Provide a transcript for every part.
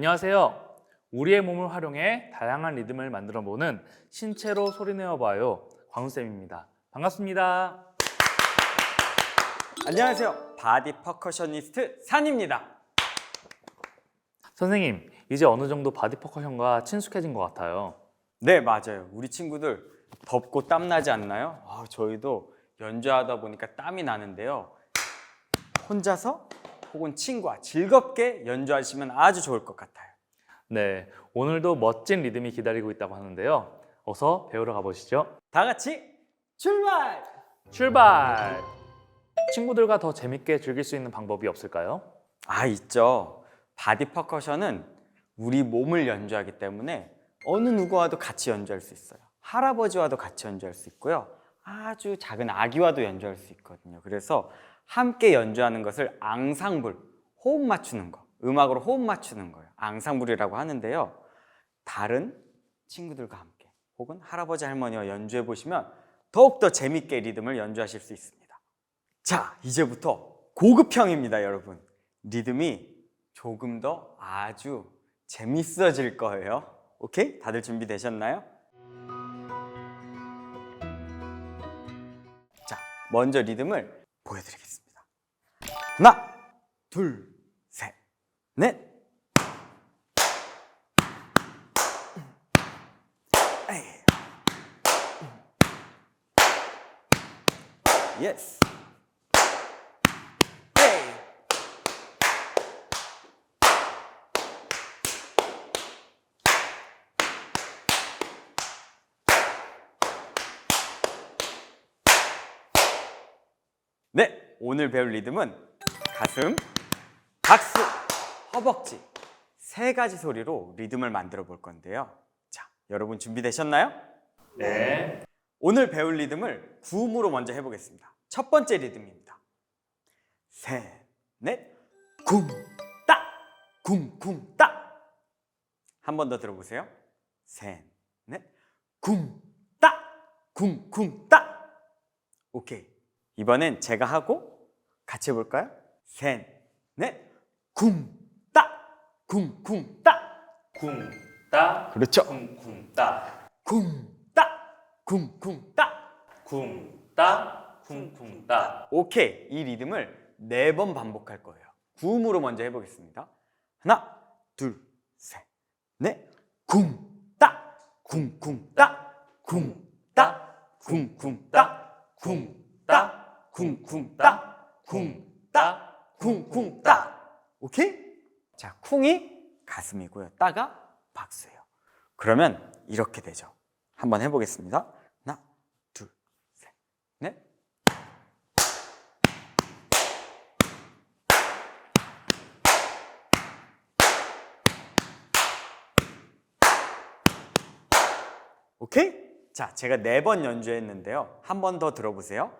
안녕하세요. 우리의 몸을 활용해 다양한 리듬을 만들어 보는 신체로 소리내어 봐요. 광수쌤입니다. 반갑습니다. 안녕하세요. 바디 퍼커셔니스트 산입니다. 선생님, 이제 어느 정도 바디 퍼커션과 친숙해진 것 같아요. 네, 맞아요. 우리 친구들 덥고 땀 나지 않나요? 아, 저희도 연주하다 보니까 땀이 나는데요. 혼자서 혹은 친구와 즐겁게 연주하시면 아주 좋을 것 같아요. 네, 오늘도 멋진 리듬이 기다리고 있다고 하는데요. 어서 배우러 가보시죠. 다 같이 출발! 출발! 친구들과 더 재밌게 즐길 수 있는 방법이 없을까요? 아, 있죠. 바디 퍼커션은 우리 몸을 연주하기 때문에 어느 누구와도 같이 연주할 수 있어요. 할아버지와도 같이 연주할 수 있고요. 아주 작은 아기와도 연주할 수 있거든요. 그래서 함께 연주하는 것을 앙상블, 호흡 맞추는 거, 음악으로 호흡 맞추는 거예요. 앙상블이라고 하는데요. 다른 친구들과 함께 혹은 할아버지 할머니와 연주해 보시면 더욱더 재밌게 리듬을 연주하실 수 있습니다. 자, 이제부터 고급형입니다, 여러분. 리듬이 조금 더 아주 재밌어질 거예요. 오케이? 다들 준비되셨나요? 자, 먼저 리듬을 보여드리겠습니다. 하나, 둘, 셋, 넷. 예스. 네, 오늘 배울 리듬은 가슴, 박수, 허벅지 세 가지 소리로 리듬을 만들어 볼 건데요. 자, 여러분 준비되셨나요? 네. 오늘 배울 리듬을 구음으로 먼저 해보겠습니다. 첫 번째 리듬입니다. 셋, 넷, 굼, 따, 굼, 굼, 따. 한 번 더 들어보세요. 셋, 넷, 굼, 따, 굼, 굼, 따. 오케이. 이번엔 제가 하고 같이 해볼까요? 셋, 넷, 굼, 따, 굼, 굼, 따. 쿵, 따, 그렇죠. 쿵, 쿵, 따. 굼, 따, 굼, 굼, 따. 쿵, 따, 쿵, 쿵, 따. 오케이. 이 리듬을 네 번 반복할 거예요. 구음으로 먼저 해보겠습니다. 하나, 둘, 셋, 넷. 굼, 따, 굼, 쿵, 따, 굼, 따, 굼, 쿵, 따, 굼, 따, 쿵, 쿵, 따, 쿵, 따, 쿵, 쿵, 따. 오케이? 자, 쿵이 가슴이고요. 따가 박수예요. 그러면 이렇게 되죠. 한번 해보겠습니다. 하나, 둘, 셋, 넷. 오케이? 자, 제가 네 번 연주했는데요. 한 번 더 들어보세요.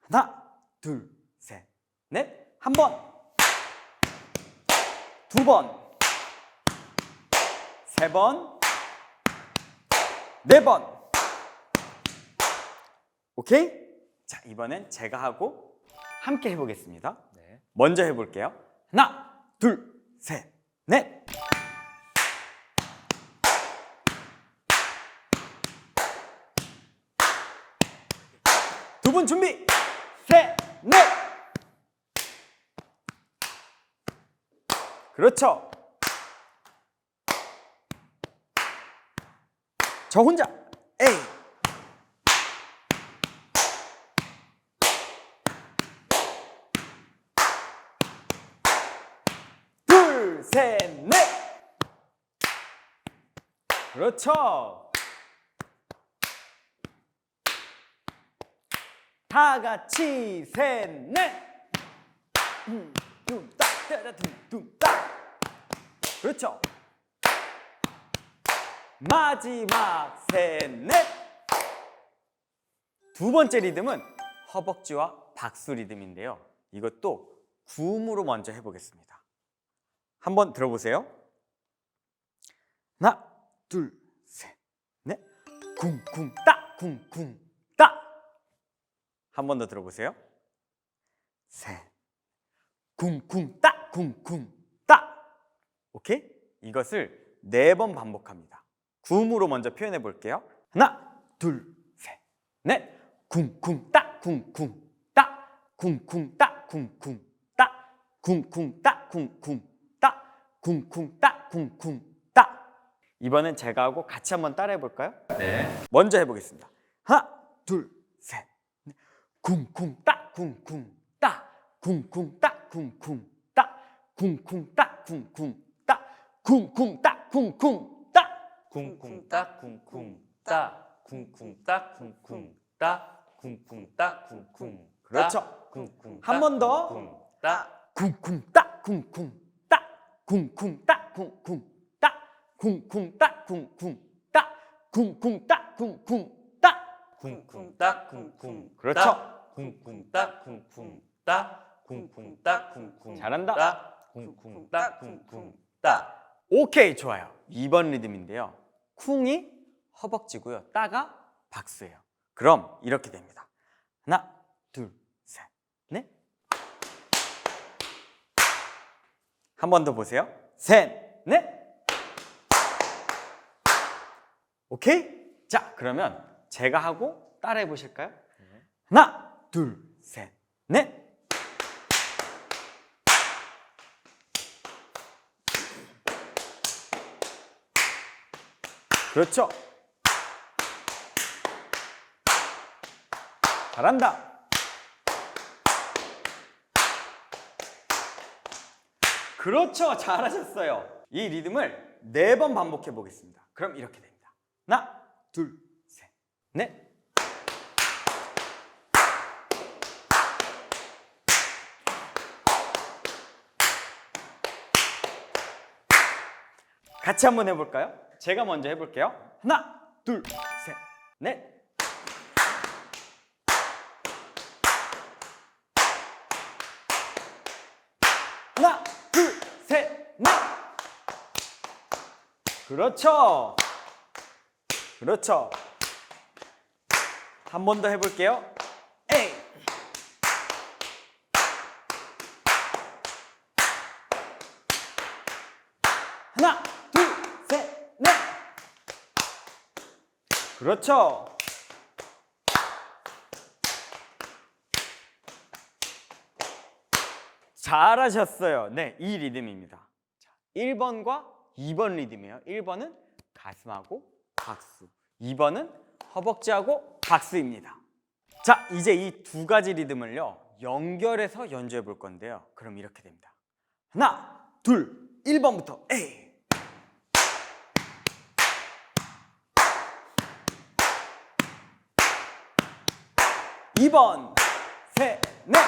하나, 둘, 셋, 넷. 한 번. 두 번. 세 번. 네 번. 오케이? 자, 이번엔 제가 하고 함께 해보겠습니다. 네. 먼저 해볼게요. 하나, 둘, 셋, 넷. 두 분 준비. 셋, 넷. 그렇죠. 저 혼자. 에이. 둘, 셋, 넷. 그렇죠. 다 같이 셋, 넷. 음, 둠, 따, 따라, 둠, 둠, 따. 그렇죠. 마지막 셋, 넷. 두 번째 리듬은 허벅지와 박수 리듬인데요. 이것도 구음으로 먼저 해보겠습니다. 한번 들어보세요. 하나, 둘, 셋, 넷. 쿵쿵 따, 쿵쿵 따. 한 번 더 들어보세요. 셋. 쿵쿵 따, 쿵쿵 따. 오케이? 이것을 네 번 반복합니다. 굼으로 먼저 표현해 볼게요. 하나, 둘, 셋, 넷. 쿵쿵 따, 쿵쿵 따, 쿵쿵 따, 쿵쿵 따, 쿵쿵 따, 쿵쿵 따, 쿵쿵 따, 쿵쿵 따. 이번엔 제가 하고 같이 한번 따라해 볼까요? 네. 먼저 해보겠습니다. 하나, 둘, 셋, 넷. 쿵쿵 따, 쿵쿵 따, 쿵쿵 따, 쿵쿵 따, 쿵쿵 따, 쿵쿵 쿵쿵 따 쿵쿵 따 쿵쿵 따 쿵쿵 따 쿵쿵 따 쿵쿵 따 쿵쿵 따 쿵쿵 그렇죠. 쿵쿵 한번 더. 쿵쿵 따 쿵쿵 따 쿵쿵 따 쿵쿵 따 쿵쿵 따 쿵쿵 따 쿵쿵 따 쿵쿵 따 쿵쿵 따 쿵쿵 따 쿵쿵 그렇죠. 따 쿵쿵 따 쿵쿵 따 쿵쿵 따 쿵쿵 잘한다. 따 쿵쿵 따 쿵쿵 따 오케이 좋아요. 2번 리듬인데요. 쿵이 허벅지고요. 따가 박수예요. 그럼 이렇게 됩니다. 하나 둘셋넷. 한 번 더 보세요. 셋넷. 오케이? 자 그러면 제가 하고 따라해 보실까요? 하나 둘셋넷 그렇죠. 잘한다. 그렇죠. 잘하셨어요. 이 리듬을 네 번 반복해 보겠습니다. 그럼 이렇게 됩니다. 하나, 둘, 셋, 넷. 같이 한번 해볼까요? 제가 먼저 해볼게요. 하나, 둘, 셋, 넷. 하나, 둘, 셋, 넷. 그렇죠. 그렇죠. 한 번 더 해볼게요. 에이. 하나, 넷. 그렇죠. 잘하셨어요. 네, 이 리듬입니다. 자, 1번과 2번 리듬이에요. 1번은 가슴하고 박수. 2번은 허벅지하고 박수입니다. 자, 이제 이 두 가지 리듬을요. 연결해서 연주해 볼 건데요. 그럼 이렇게 됩니다. 하나, 둘, 1번부터 에 2번, 셋, 넷.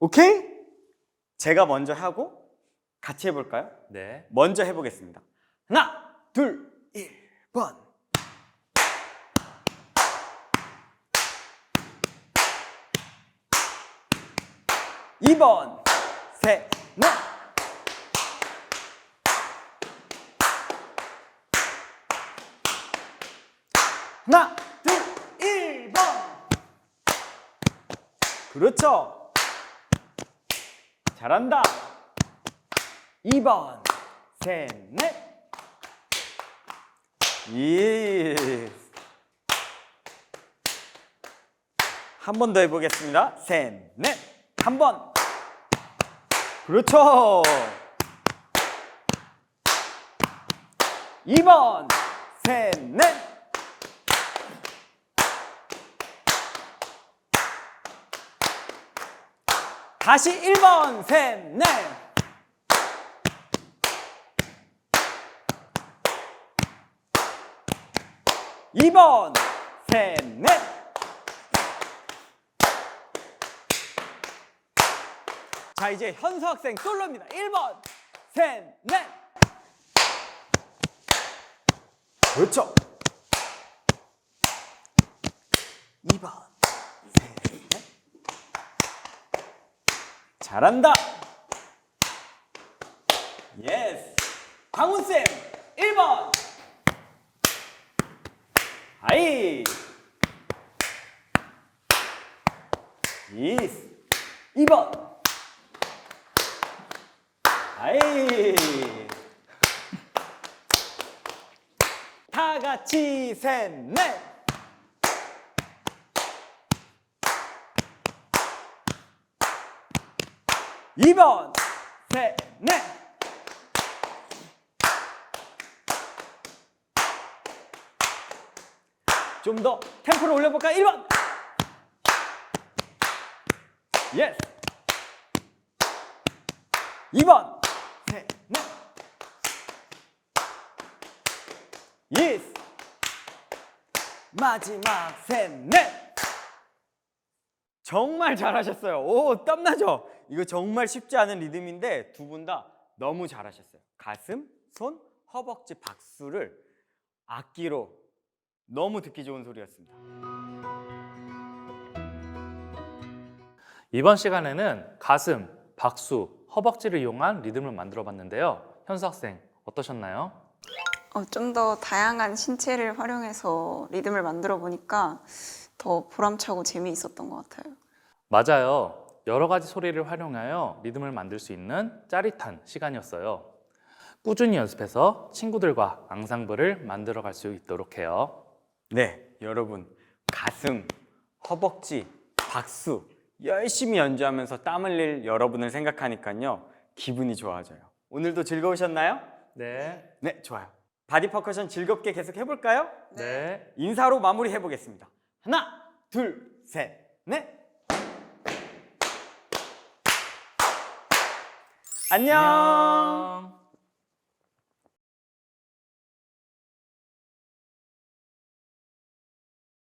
오케이? 제가 먼저 하고 같이 해볼까요? 네. 먼저 해보겠습니다. 하나, 둘, 1번. 이번 셋, 넷. 하나, 둘, 1번. 그렇죠. 잘한다. 2번, 셋, 넷. 예. 한번 더 해보겠습니다. 셋, 넷. 한 번. 그렇죠. 2번, 셋, 넷. 다시 1번, 셋, 넷. 이번 셋, 넷. 자, 이제 현수 학생 솔로입니다. 1번, 셋, 넷. 그렇죠. 2번, 셋, 넷. 잘한다. 예스. 광훈쌤, 1번. 아이. 예스. 2번. 아이. 다 같이 셋, 넷. 이번 셋, 넷. 좀 더 템포를 올려볼까? 1번. 예스. 2번. 셋, 넷. 예스. 마지막 셋, 넷. 정말 잘하셨어요. 오, 땀나죠? 이거 정말 쉽지 않은 리듬인데 두 분 다 너무 잘하셨어요. 가슴, 손, 허벅지, 박수를 악기로 너무 듣기 좋은 소리였습니다. 이번 시간에는 가슴, 박수, 허벅지를 이용한 리듬을 만들어 봤는데요. 현수 학생 어떠셨나요? 어, 좀 더 다양한 신체를 활용해서 리듬을 만들어 보니까 더 보람차고 재미있었던 것 같아요. 맞아요. 여러 가지 소리를 활용하여 리듬을 만들 수 있는 짜릿한 시간이었어요. 꾸준히 연습해서 친구들과 앙상블을 만들어 갈 수 있도록 해요. 네, 여러분 가슴, 허벅지, 박수 열심히 연주하면서 땀 흘릴 여러분을 생각하니까요 기분이 좋아져요. 오늘도 즐거우셨나요? 네. 네, 좋아요. 바디 퍼커션 즐겁게 계속 해볼까요? 네. 인사로 마무리 해보겠습니다. 하나, 둘, 셋, 넷. 안녕. 안녕.